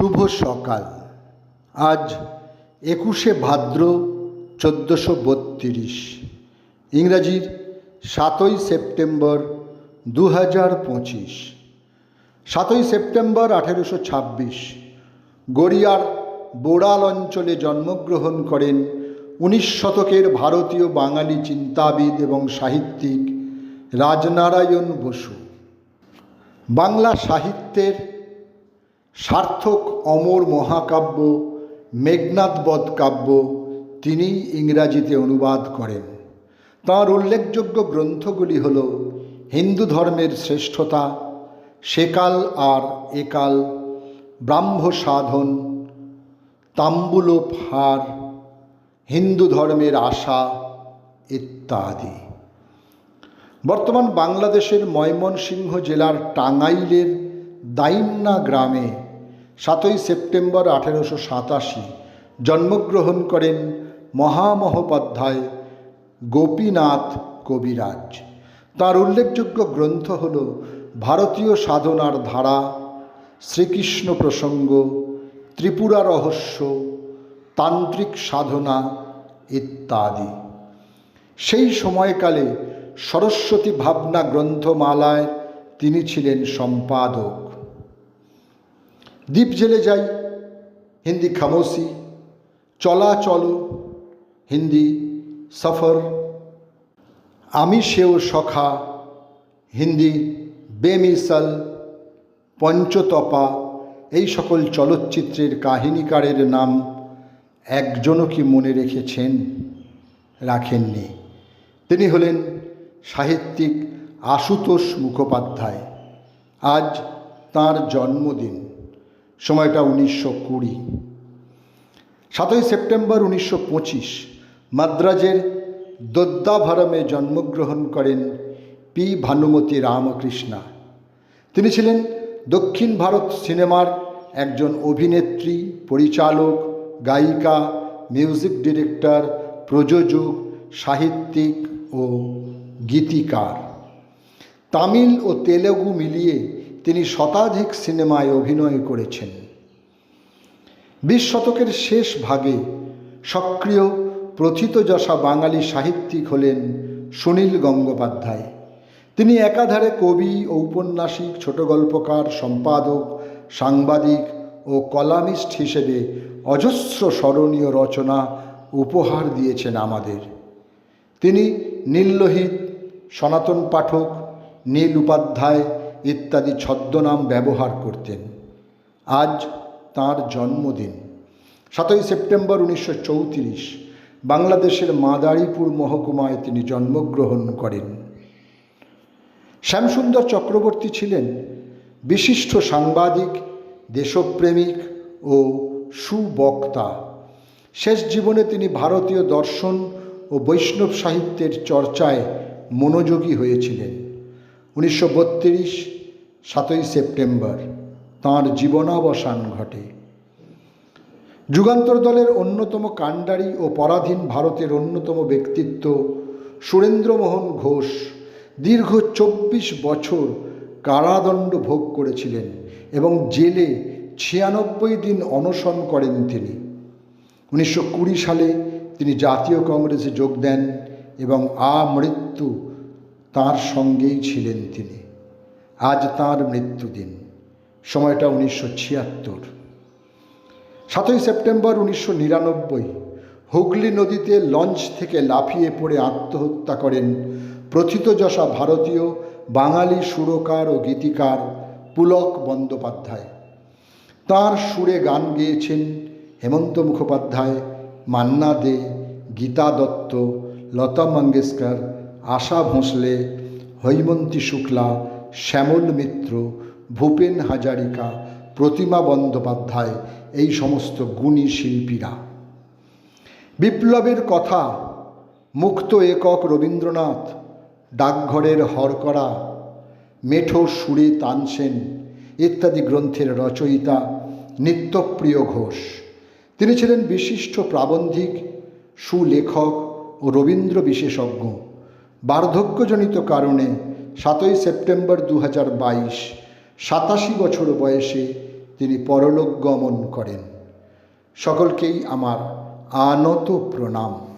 শুভ সকাল। আজ একুশে ভাদ্র চোদ্দোশো বত্রিশ। ইংরাজির সাতই সেপ্টেম্বর দু হাজার পঁচিশ। সাতই সেপ্টেম্বর আঠেরোশো ছাব্বিশ। গড়িয়ার বোড়াল অঞ্চলে জন্মগ্রহণ করেন উনিশ শতকের ভারতীয় বাঙালি চিন্তাবিদ এবং সাহিত্যিক রাজনারায়ণ বসু। বাংলা সাহিত্যের সার্থক অমর মহাকাব্য মেঘনাথবধ কাব্য তিনি ইংরাজিতে অনুবাদ করেন। তাঁর উল্লেখযোগ্য গ্রন্থগুলি হল হিন্দু ধর্মের শ্রেষ্ঠতা সেকাল আর একাল ব্রাহ্ম সাধন তাম্বুলোপ হার হিন্দু ধর্মের আশা ইত্যাদি। বর্তমান বাংলাদেশের ময়মনসিংহ জেলার টাঙ্গাইলের দাইন্না গ্রামে সাতই সেপ্টেম্বর আঠেরোশো সাতাশি, জন্মগ্রহণ করেন মহামহোপাধ্যায় গোপীনাথ কবিরাজ। তার উল্লেখযোগ্য গ্রন্থ হল ভারতীয় সাধনার ধারা, শ্রীকৃষ্ণ প্রসঙ্গ, ত্রিপুরা রহস্য, তান্ত্রিক সাধনা ইত্যাদি। সেই সময়কালে সরস্বতী ভাবনা গ্রন্থমালায় তিনি ছিলেন সম্পাদক। দ্বীপ জেলে যাই। হিন্দি খামোশি চলা চলো হিন্দি সফর। আমি সেও সখা, হিন্দি বেমিসাল, পঞ্চতপা, এই সকল চলচ্চিত্রের কাহিনীকারের নাম একজনও কি মনে রেখেছেন, রাখেননি। তিনি হলেন সাহিত্যিক আশুতোষ মুখোপাধ্যায়। আজ তাঁর জন্মদিন। সময়টা উনিশশো কুড়ি। সাতই সেপ্টেম্বর উনিশশো পঁচিশ, মাদ্রাজের দোদ্দাভরমে জন্মগ্রহণ করেন পি ভানুমতী রামকৃষ্ণা। তিনি ছিলেন দক্ষিণ ভারত সিনেমার একজন অভিনেত্রী, পরিচালক, গায়িকা, মিউজিক ডিরেক্টর, প্রযোজক, সাহিত্যিক ও গীতিকার। তামিল ও তেলেগু মিলিয়ে তিনি শতাধিক সিনেমায় অভিনয় করেছেন। বিশ শতকের শেষ ভাগে সক্রিয় প্রথিতযশা বাঙালি সাহিত্যিক হলেন সুনীল গঙ্গোপাধ্যায়। তিনি একাধারে কবি ঔপন্যাসিক ছোট গল্পকার, সম্পাদক, সাংবাদিক ও কলামিস্ট হিসেবে অজস্র স্মরণীয় রচনা উপহার দিয়েছেন আমাদের। তিনি নীললোহিত, সনাতন পাঠক, নীল উপাধ্যায় ইত্যাদি ছদ্মনাম ব্যবহার করতেন। আজ তাঁর জন্মদিন, সাতই সেপ্টেম্বর উনিশশো চৌত্রিশ, বাংলাদেশের মাদারীপুর মহকুমায় তিনি জন্মগ্রহণ করেন। শ্যামসুন্দর চক্রবর্তী ছিলেন বিশিষ্ট সাংবাদিক, দেশপ্রেমিক ও সুবক্তা। শেষ জীবনে তিনি ভারতীয় দর্শন ও বৈষ্ণব সাহিত্যের চর্চায় মনোযোগী হয়েছিলেন। উনিশশো বত্রিশ, সাতই সেপ্টেম্বর, তাঁর জীবনাবসান ঘটে। যুগান্তর দলের অন্যতম কাণ্ডারি ও পরাধীন ভারতের অন্যতম ব্যক্তিত্ব সুরেন্দ্রমোহন ঘোষ দীর্ঘ চব্বিশ বছর কারাদণ্ড ভোগ করেছিলেন এবং জেলে ছিয়ানব্বই দিন অনশন করেন তিনি। উনিশশো কুড়ি সালে তিনি জাতীয় কংগ্রেসে যোগ দেন এবং আমৃত্যু তাঁর সঙ্গেই ছিলেন তিনি। আজ তাঁর মৃত্যুদিন, সময়টা উনিশশো ছিয়াত্তর। সাতই সেপ্টেম্বর উনিশশো নিরানব্বই, হুগলি নদীতে লঞ্চ থেকে লাফিয়ে পড়ে আত্মহত্যা করেন প্রথিতযশা ভারতীয়, বাঙালি সুরকার ও গীতিকার পুলক বন্দ্যোপাধ্যায়। তাঁর সুরে গান গেয়েছেন হেমন্ত মুখোপাধ্যায়, মান্না দে, গীতা দত্ত, লতা মঙ্গেশকর আশা ভোঁসলে, হৈমন্তী শুক্লা, শ্যামল মিত্র, ভূপেন হাজারিকা, প্রতিমা বন্দ্যোপাধ্যায়, এই সমস্ত গুণী শিল্পীরা। বিপ্লবের কথা, মুক্ত একক রবীন্দ্রনাথ, ডাকঘরের হরকরা, মেঠো সুরে তানসেন ইত্যাদি গ্রন্থের রচয়িতা নিত্যপ্রিয় ঘোষ। তিনি ছিলেন বিশিষ্ট প্রাবন্ধিক, সুলেখক ও রবীন্দ্র বিশেষজ্ঞ। বার্ধক্যজনিত কারণে সাতই সেপ্টেম্বর দু হাজার বাইশ, সাতাশি বছর বয়সে তিনি পরলোক গমন করেন। সকলকেই আমার আনত প্রণাম।